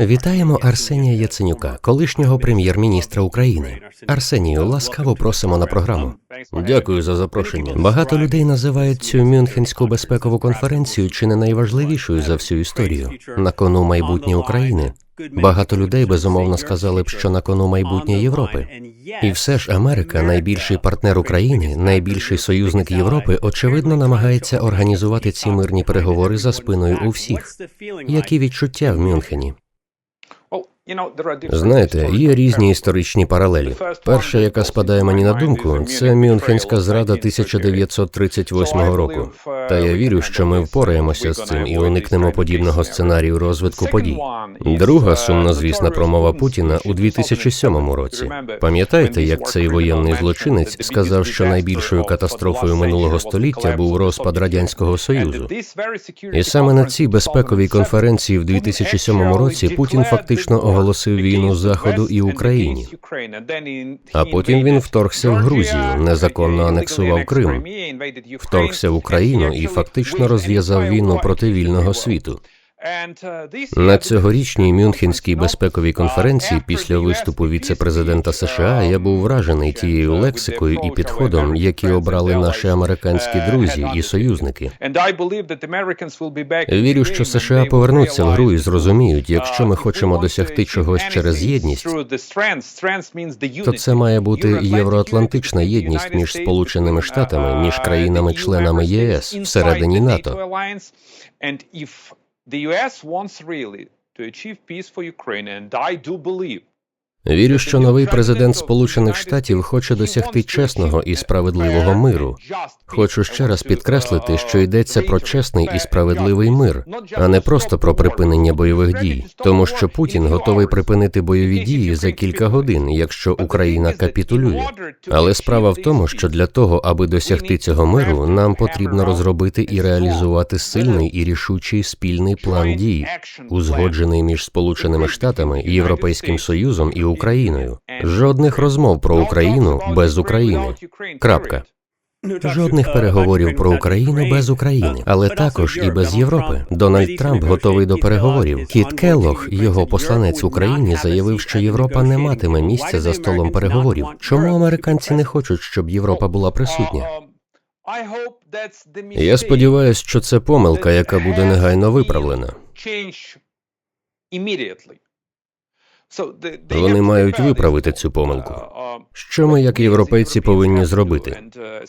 Вітаємо Арсенія Яценюка, колишнього прем'єр-міністра України. Арсенію, ласкаво просимо на програму. Дякую за запрошення. Багато людей називають цю Мюнхенську безпекову конференцію чи не найважливішою за всю історію. На кону майбутнє України. Багато людей безумовно сказали б, що на кону майбутнє Європи. І все ж Америка, найбільший партнер України, найбільший союзник Європи, очевидно, намагається організувати ці мирні переговори за спиною у всіх. Які відчуття в Мюнхені? Знаєте, є різні історичні паралелі. Перша, яка спадає мені на думку, це Мюнхенська зрада 1938 року. Та я вірю, що ми впораємося з цим і уникнемо подібного сценарію розвитку подій. Друга сумнозвісна промова Путіна у 2007 році. Пам'ятаєте, як цей воєнний злочинець сказав, що найбільшою катастрофою минулого століття був розпад радянського союзу? І саме на цій безпековій конференції в 2007 році Путін фактично оголосив війну Заходу і Україні. А потім він вторгся в Грузію, незаконно анексував Крим, вторгся в Україну і фактично розв'язав війну проти вільного світу. На цьогорічній Мюнхенській безпековій конференції після виступу віце-президента США я був вражений тією лексикою і підходом, які обрали наші американські друзі і союзники. Вірю, що США повернуться в гру і зрозуміють, якщо ми хочемо досягти чогось через єдність, то це має бути євроатлантична єдність між Сполученими Штатами, між країнами-членами ЄС всередині НАТО. The US wants really to achieve peace for Ukraine, and I do believe Вірю, що новий президент Сполучених Штатів хоче досягти чесного і справедливого миру. Хочу ще раз підкреслити, що йдеться про чесний і справедливий мир, а не просто про припинення бойових дій, тому що Путін готовий припинити бойові дії за кілька годин, якщо Україна капітулює. Але справа в тому, що для того, аби досягти цього миру, нам потрібно розробити і реалізувати сильний і рішучий спільний план дій, узгоджений між Сполученими Штатами, Європейським Союзом і Україною. Жодних розмов про Україну без України. Крапка. Жодних переговорів про Україну без України, але також і без Європи. Дональд Трамп готовий до переговорів. Кіт Келлох, його посланець Україні, заявив, що Європа не матиме місця за столом переговорів. Чому американці не хочуть, щоб Європа була присутня? Я сподіваюся, що це помилка, яка буде негайно виправлена. Вони мають виправити цю помилку. Що ми, як європейці, повинні зробити?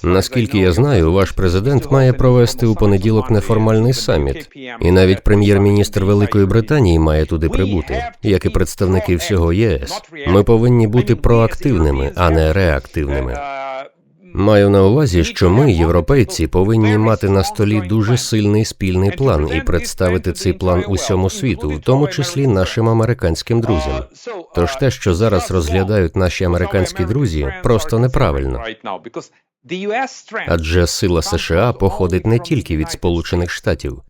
Наскільки я знаю, ваш президент має провести у понеділок неформальний саміт, і навіть прем'єр-міністр Великої Британії має туди прибути, як і представники всього ЄС. Ми повинні бути проактивними, а не реактивними. Маю на увазі, що ми, європейці, повинні мати на столі дуже сильний спільний план і представити цей план усьому світу, в тому числі нашим американським друзям. Тож те, що зараз розглядають наші американські друзі, просто неправильно. Адже сила США походить не тільки від Сполучених Штатів.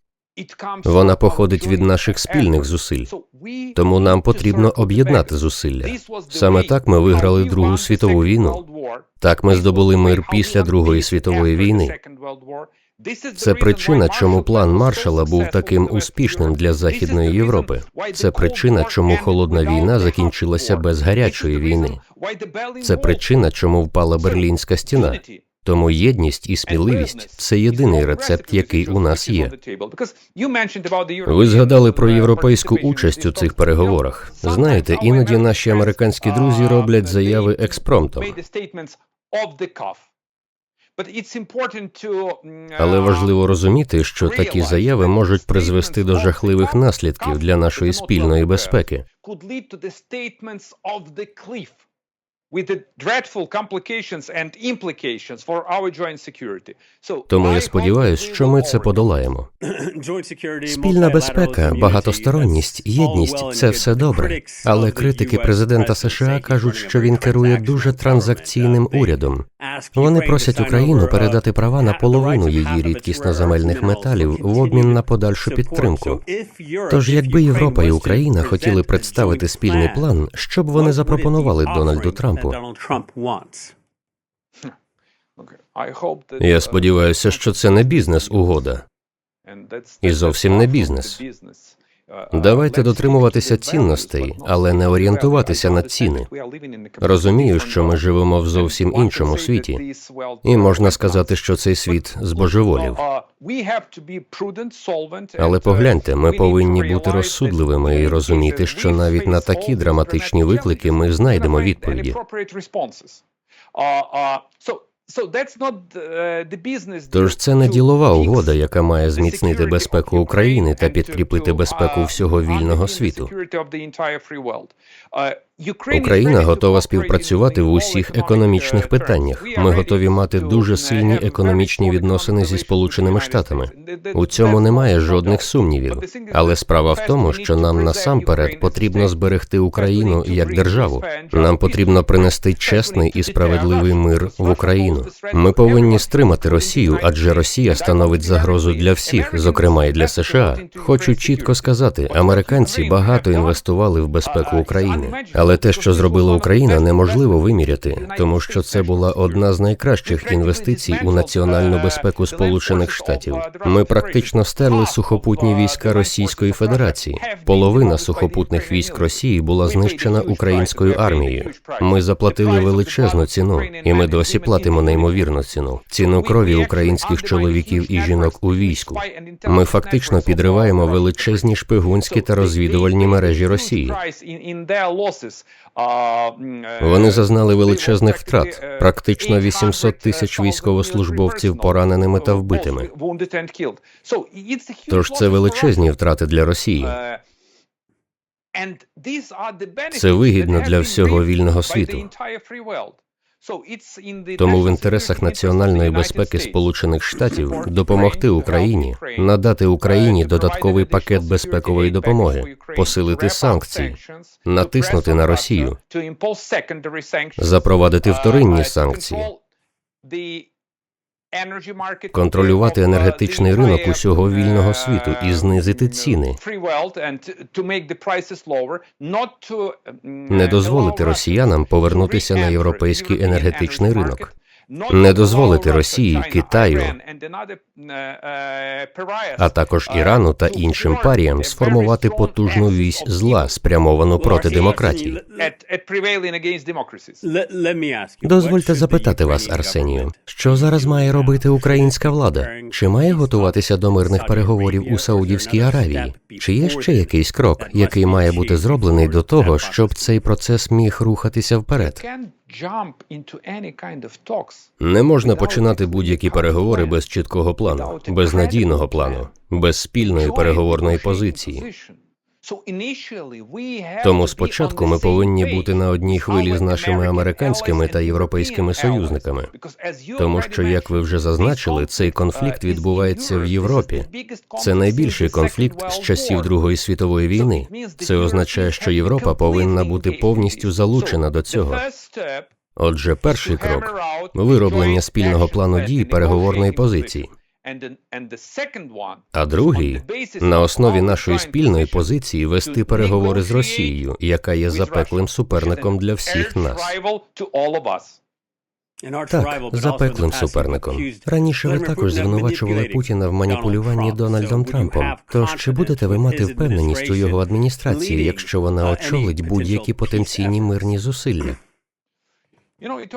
Вона походить від наших спільних зусиль. Тому нам потрібно об'єднати зусилля. Саме так ми виграли Другу світову війну. Так ми здобули мир після Другої світової війни. Це причина, чому план Маршала був таким успішним для Західної Європи. Це причина, чому холодна війна закінчилася без гарячої війни. Це причина, чому впала Берлінська стіна. Тому єдність і сміливість це єдиний рецепт, який у нас є. Ви згадали про європейську участь у цих переговорах. Знаєте, іноді наші американські друзі роблять заяви експромтом. Але важливо розуміти, що такі заяви можуть призвести до жахливих наслідків для нашої спільної безпеки. Тому я сподіваюся, що ми це подолаємо. Спільна безпека, багатосторонність, єдність це все добре. Але критики президента США кажуть, що він керує дуже транзакційним урядом. Вони просять Україну передати права на половину її рідкісноземельних металів в обмін на подальшу підтримку. Тож, якби Європа і Україна хотіли представити спільний план, що б вони запропонували Дональду Трампу? Я сподіваюся, що це не бізнес-угода. І зовсім не бізнес. Давайте дотримуватися цінностей, але не орієнтуватися на ціни. Розумію, що ми живемо в зовсім іншому світі, і можна сказати, що цей світ збожеволів. Але погляньте, ми повинні бути розсудливими і розуміти, що навіть на такі драматичні виклики ми знайдемо відповіді. Тож це не ділова угода, яка має зміцнити безпеку України та підкріпити безпеку всього вільного світу. Україна готова співпрацювати в усіх економічних питаннях. Ми готові мати дуже сильні економічні відносини зі Сполученими Штатами. У цьому немає жодних сумнівів. Але справа в тому, що нам насамперед потрібно зберегти Україну як державу. Нам потрібно принести чесний і справедливий мир в Україну. Ми повинні стримати Росію, адже Росія становить загрозу для всіх, зокрема і для США. Хочу чітко сказати, американці багато інвестували в безпеку України. Але те, що зробила Україна, неможливо виміряти, тому що це була одна з найкращих інвестицій у національну безпеку Сполучених Штатів. Ми практично стерли сухопутні війська Російської Федерації. Половина сухопутних військ Росії була знищена українською армією. Ми заплатили величезну ціну, і ми досі платимо неймовірну ціну. Ціну крові українських чоловіків і жінок у війську. Ми фактично підриваємо величезні шпигунські та розвідувальні мережі Росії. Вони зазнали величезних втрат, практично 800 тисяч військовослужбовців пораненими та вбитими. Тож це величезні втрати для Росії. Це вигідно для всього вільного світу. Тому в інтересах національної безпеки Сполучених Штатів допомогти Україні, надати Україні додатковий пакет безпекової допомоги, посилити санкції, натиснути на Росію, запровадити вторинні санкції, контролювати енергетичний ринок усього вільного світу і знизити ціни, не дозволити росіянам повернутися на європейський енергетичний ринок, не дозволити Росії, Китаю, а також Ірану та іншим паріям сформувати потужну вісь зла, спрямовану проти демократії. Дозвольте запитати вас, Арсенію, що зараз має робити українська влада? Чи має готуватися до мирних переговорів у Саудівській Аравії? Чи є ще якийсь крок, який має бути зроблений до того, щоб цей процес міг рухатися вперед? Не можна починати будь-які переговори без чіткого плану, без надійного плану, без спільної переговорної позиції. Тому спочатку ми повинні бути на одній хвилі з нашими американськими та європейськими союзниками, тому що, як ви вже зазначили, цей конфлікт відбувається в Європі. Це найбільший конфлікт з часів Другої світової війни. Це означає, що Європа повинна бути повністю залучена до цього. Отже, перший крок вироблення спільного плану дій переговорної позиції. А другий на основі нашої спільної позиції вести переговори з Росією, яка є запеклим суперником для всіх нас. Так, запеклим суперником. Раніше ви також звинувачували Путіна в маніпулюванні Дональдом Трампом. Тож чи будете ви мати впевненість у його адміністрації, якщо вона очолить будь-які потенційні мирні зусилля?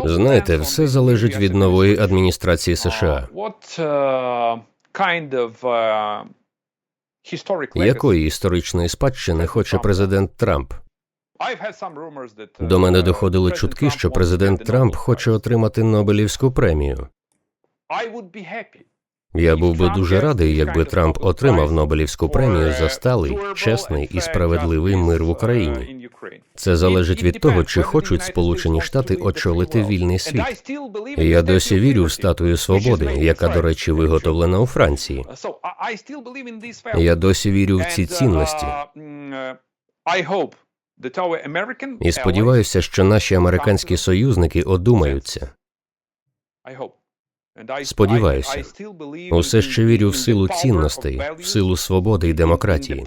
Знаєте, все залежить від нової адміністрації США. Якої історичної спадщини хоче президент Трамп? До мене доходили чутки, що президент Трамп хоче отримати Нобелівську премію. Я був би дуже радий, якби Трамп отримав Нобелівську премію за сталий, чесний і справедливий мир в Україні. Це залежить від того, чи хочуть Сполучені Штати очолити вільний світ. Я досі вірю в статую свободи, яка, до речі, виготовлена у Франції. Я досі вірю в ці цінності. І сподіваюся, що наші американські союзники одумаються. Сподіваюся. Усе ще вірю в силу цінностей, в силу свободи і демократії.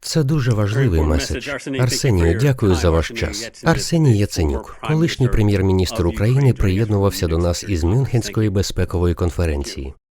Це дуже важливий меседж. Арсенію, дякую за ваш час. Арсеній Яценюк, колишній прем'єр-міністр України, приєднувався до нас із Мюнхенської безпекової конференції.